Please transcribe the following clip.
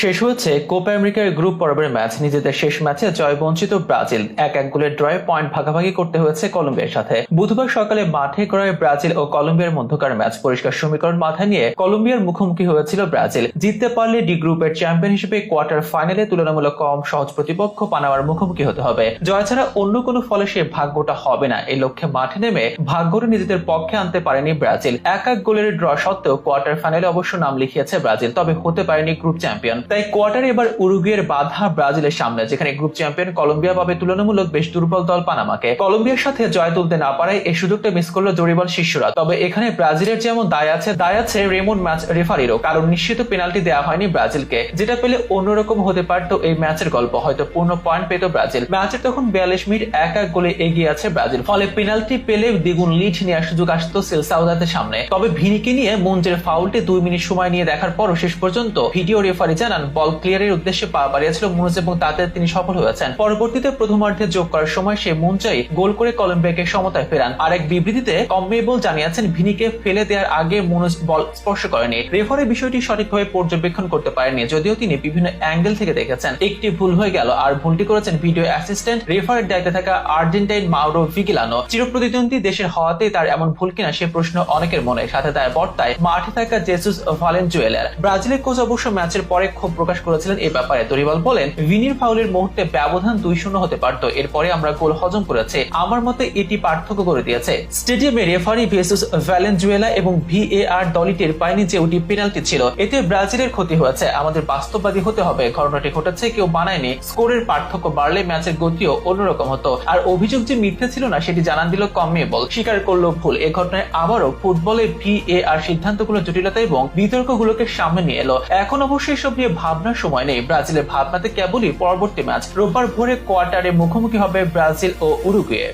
শেষ হয়েছে কোপা আমেরিকার গ্রুপ পর্বের ম্যাচ। নিজেদের শেষ ম্যাচে জয় বঞ্চিত ব্রাজিল। এক এক গোলের ড্রয়ে পয়েন্ট ভাগাভাগি করতে হয়েছে কলম্বিয়ার সাথে। বুধবার সকালে মাঠে করায় ব্রাজিল ও কলম্বিয়ার মধ্যকার ম্যাচ। পরিষ্কার সমীকরণ মাথায় নিয়ে কলম্বিয়ার মুখোমুখি হয়েছিল ব্রাজিল। জিততে পারলে ডি গ্রুপের চ্যাম্পিয়ন হিসেবে কোয়ার্টার ফাইনালে তুলনামূলক কম সহজ প্রতিপক্ষ পানামার মুখোমুখি হতে হবে। জয় ছাড়া অন্য কোনো ফলে সে ভাগ্যটা হবে না। এই লক্ষ্যে মাঠে নেমে ভাগ্যটা নিজেদের পক্ষে আনতে পারেনি ব্রাজিল। এক এক গোলের ড্র সত্ত্বেও কোয়ার্টার ফাইনালে অবশ্য নাম লিখিয়েছে ব্রাজিল, তবে হতে পারেনি গ্রুপ চ্যাম্পিয়ন। তাই কোয়ার্টারে এবার উরুগুয়ের বাধা ব্রাজিলের সামনে, যেখানে গ্রুপ চ্যাম্পিয়ন কলম্বিয়া পাবে তুলনামূলক বেশ দুর্বল দল পানামাকে। কলম্বিয়ার সাথে জয় তুলতে না পারায় এই সুযোগটা মিস করল জরিবল শিষ্যরা। তবে এখানে ব্রাজিলের যেমন দায় আছে দায় আছে রেমন ম্যাচ রেফারিরও। কারণ নিশ্চিত পেনাল্টি দেওয়া হয়নি ব্রাজিলকে। যেটা পেলে অন্যরকম হতে পারতো এই ম্যাচের গল্প। হয়তো পূর্ণ পয়েন্ট পেত ব্রাজিল। ম্যাচের তখন বিয়াল্লিশ মিনিট এক এক গোলে এগিয়ে আছে ব্রাজিল। ফলে পেনাল্টি পেলে দ্বিগুণ লিড নেওয়ার সুযোগ আসতো সেল সাউদাতের সামনে। তবে ভিনিকে নিয়ে মঞ্জের ফাউলটি দুই মিনিট সময় নিয়ে দেখার পরও শেষ পর্যন্ত ভিডিও রেফারি জানান বল ক্লিয়ারের উদ্দেশ্যে পা বাড়িয়েছিল মুনুজ এবং তাতে তিনি সফল হয়েছেন। পরবর্তীতে প্রথমার্ধে যোগ করার সময় সে মুঞ্চাই গোল করে কলম্বিয়াকে সমতায় ফেরান। আর এক বিবৃতিতে কম্মেবল জানিয়েছেন, ভিনিকে ফেলে দেওয়ার আগে মুনুজ বল স্পর্শ করেনি। রেফারি বিষয়টি সঠিকভাবে পর্যবেক্ষণ করতে পারেনি যদিও তিনি বিভিন্ন অ্যাঙ্গেল থেকে দেখেছেন। একটি ভুল হয়ে গেল, আর ভুলটি করেছেন ভিডিও অ্যাসিস্ট্যান্ট রেফারির দায়িত্বে থাকা আর্জেন্টাইন মাউরো ভিগিলানো। চিরপ্রতিদ্বন্দ্বী দেশের হওয়াতে তার এমন ভুল কিনা সে প্রশ্ন অনেকের মনে। সাথে তার বর্তায় মাঠে থাকা জেসুস ভালেনজুয়েলার। ব্রাজিলের কোচ অবশ্য ম্যাচের পরে ক্ষোভ প্রকাশ করেছিলেন এই ব্যাপারে। দরিবাল বলেন, ভিনির ফাউলের মুহূর্তে ব্যবধান দুই শূন্য হতে পারত। এরপরে আমরা গোল হজম করেছে। আমার মতে এটি পার্থক্য করে দিয়েছে। স্টেডিয়ামে রেফারি ভেসুস ভ্যালেনজুয়েলা এবং ভিএআর দলই টের পায়নি যে ওটি পেনাল্টি ছিল। এতে ব্রাজিলের ক্ষতি হয়েছে। আমাদের বাস্তববাদী হতে হবে। ঘটনাটি ঘটেছে, কেউ বানায়নি। স্কোরের পার্থক্য বাড়লে ম্যাচের গতিও অন্যরকম হতো। আর অভিযোগ যে মিথ্যে ছিল না, সেটি জানান দিল কমিয়েবল স্বীকার করল ভুল। এ ঘটনায় আবারও ফুটবলে ভিএআর সিদ্ধান্তগুলো জটিলতা এবং বিতর্কগুলোকে সামনে নিয়ে এলো। এখন অবশ্যই এসব নিয়ে ভাবনার সময় নেই। ব্রাজিলের ভাবনাতে কেবলই পরবর্তী ম্যাচ। রোববার ভোরে কোয়ার্টারে মুখোমুখি হবে ব্রাজিল ও উরুগুয়ে।